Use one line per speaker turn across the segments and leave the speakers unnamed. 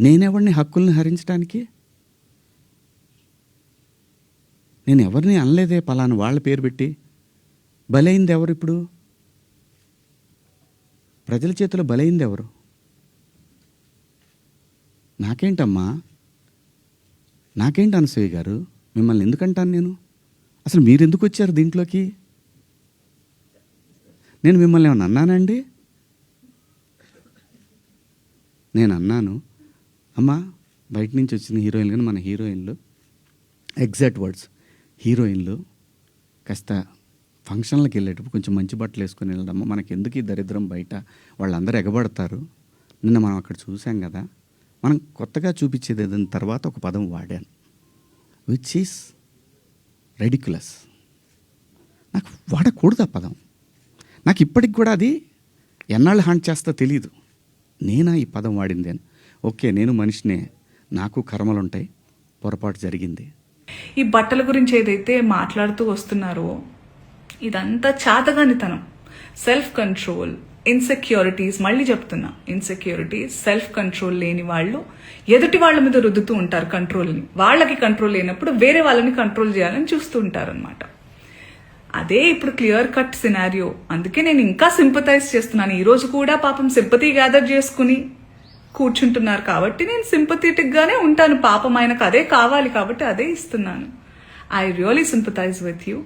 నేనెవరిని హక్కుల్ని హరించడానికి నేను ఎవరిని అనలేదే పలానా వాళ్ళ పేరు పెట్టి. బలైంది ఎవరు ఇప్పుడు? ప్రజల చేతిలో బలైంది ఎవరు నాకేంటమ్మా? నాకేంటి అనసూయ గారు? మిమ్మల్ని ఎందుకంటాను నేను? అసలు మీరు ఎందుకు వచ్చారు దీంట్లోకి? నేను మిమ్మల్ని ఏమన్నా అన్నానండి నేను అన్నాను అమ్మా బయట నుంచి వచ్చిన హీరోయిన్లు కానీ మన హీరోయిన్లు. ఎగ్జాక్ట్ వర్డ్స్ హీరోయిన్లు కాస్త ఫంక్షన్లకు వెళ్ళేటప్పుడు కొంచెం మంచి బట్టలు వేసుకొని వెళ్ళడమ్మా మనకి ఎందుకు ఈ దరిద్రం బయట? వాళ్ళందరూ ఎగబడతారు. నిన్న మనం అక్కడ చూసాం కదా. మనం కొత్తగా చూపించేది ఏదైనా తర్వాత ఒక పదం వాడాను. విచ్ ఈస్ రెడిక్యులస్ నాకు వాడకూడదు ఆ పదం. నాకు ఇప్పటికి కూడా అది ఎన్నాళ్ళు హాంట్ చేస్తా తెలియదు నేనా ఈ పదం వాడింది అని. ఓకే నేను మనిషినే. నాకు కర్మలు ఉంటాయి పొరపాటు జరిగింది.
ఈ బట్టల గురించి ఏదైతే మాట్లాడుతూ వస్తున్నారో ఇదంతా చాతగానితనం. సెల్ఫ్ కంట్రోల్ ఇన్సెక్యూరిటీస్ మళ్ళీ చెప్తున్నా. ఇన్సెక్యూరిటీస్ సెల్ఫ్ కంట్రోల్ లేని వాళ్ళు ఎదుటి వాళ్ళ మీద రుద్దుతూ ఉంటారు కంట్రోల్ని వాళ్ళకి కంట్రోల్ లేనప్పుడు వేరే వాళ్ళని కంట్రోల్ చేయాలని చూస్తూ ఉంటారు అనమాట అదే ఇప్పుడు క్లియర్ కట్ సినారియో అందుకే నేను ఇంకా సింపతైజ్ చేస్తున్నాను. ఈ రోజు కూడా పాపం సింపతి గ్యాదర్ చేసుకుని కూర్చుంటున్నారు కాబట్టి నేను సింపథెటిక్గానే ఉంటాను. పాపం ఆయనకు అదే కావాలి కాబట్టి అదే ఇస్తున్నాను. I really sympathize with you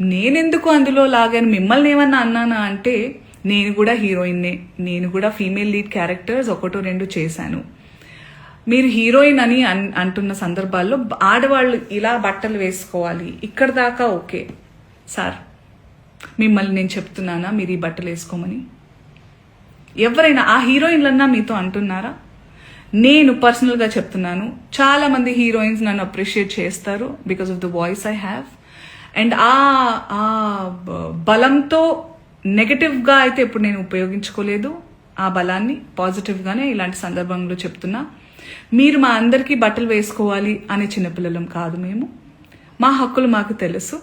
నేనెందుకు అందులో లాగాను? మిమ్మల్ని ఏమన్నా అన్నానా అంటే నేను కూడా హీరోయిన్నే నేను కూడా ఫీమేల్ లీడ్ క్యారెక్టర్స్ ఒకటో రెండు చేశాను. మీరు హీరోయిన్ అని అన్- అంటున్న సందర్భాల్లో ఆడవాళ్ళు ఇలా బట్టలు వేసుకోవాలి. ఇక్కడ దాకా ఓకే. సార్ మిమ్మల్ని నేను చెప్తున్నానా? మీరు ఈ బట్టలు వేసుకోమని? ఎవరైనా ఆ హీరోయిన్లన్నా మీతో అంటున్నారా? నేను పర్సనల్గా చెప్తున్నాను. చాలా మంది హీరోయిన్స్ నన్ను అప్రిషియేట్ చేస్తారు because of the voice I have. And uh uh బలంతో నెగటివ్గా అయితే ఇప్పుడు నేను ఉపయోగించుకోలేదు ఆ బలాన్ని. పాజిటివ్గానే ఇలాంటి సందర్భంలో చెప్తున్నా. మీరు మా అందరికీ బట్టలు వేసుకోవాలి అనే చిన్నపిల్లలం కాదు మేము. మా హక్కులు మాకు తెలుసు.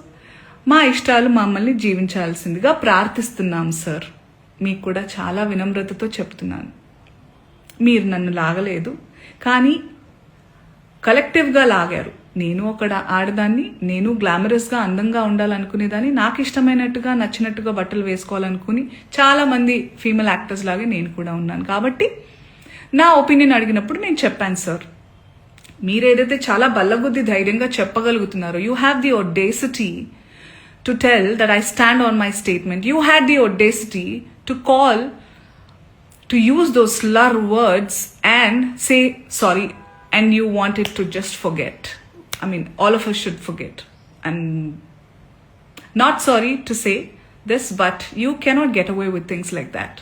మా ఇష్టాలు మమ్మల్ని జీవించాల్సిందిగా ప్రార్థిస్తున్నాం సార్. మీకు కూడా చాలా వినమ్రతతో చెప్తున్నాను. మీరు నన్ను లాగలేదు కానీ కలెక్టివ్గా లాగారు. నేను అక్కడ ఆడదాన్ని నేను గ్లామరస్గా అందంగా ఉండాలనుకునేదాన్ని నాకు ఇష్టమైనట్టుగా నచ్చినట్టుగా బట్టలు వేసుకోవాలనుకుని చాలామంది ఫీమేల్ యాక్టర్స్ లాగే నేను కూడా ఉన్నాను. కాబట్టి నా ఒపీనియన్ అడిగినప్పుడు నేను చెప్పాను సార్ మీరేదైతే చాలా బల్లగుద్ది ధైర్యంగా చెప్పగలుగుతున్నారో you have the audacity to tell that I stand on my statement. You had the audacity to call, to use those slur words and say sorry, and you wanted to just forget. I mean, all of us should forget. I'm not sorry to say this, but you cannot get away with things like that.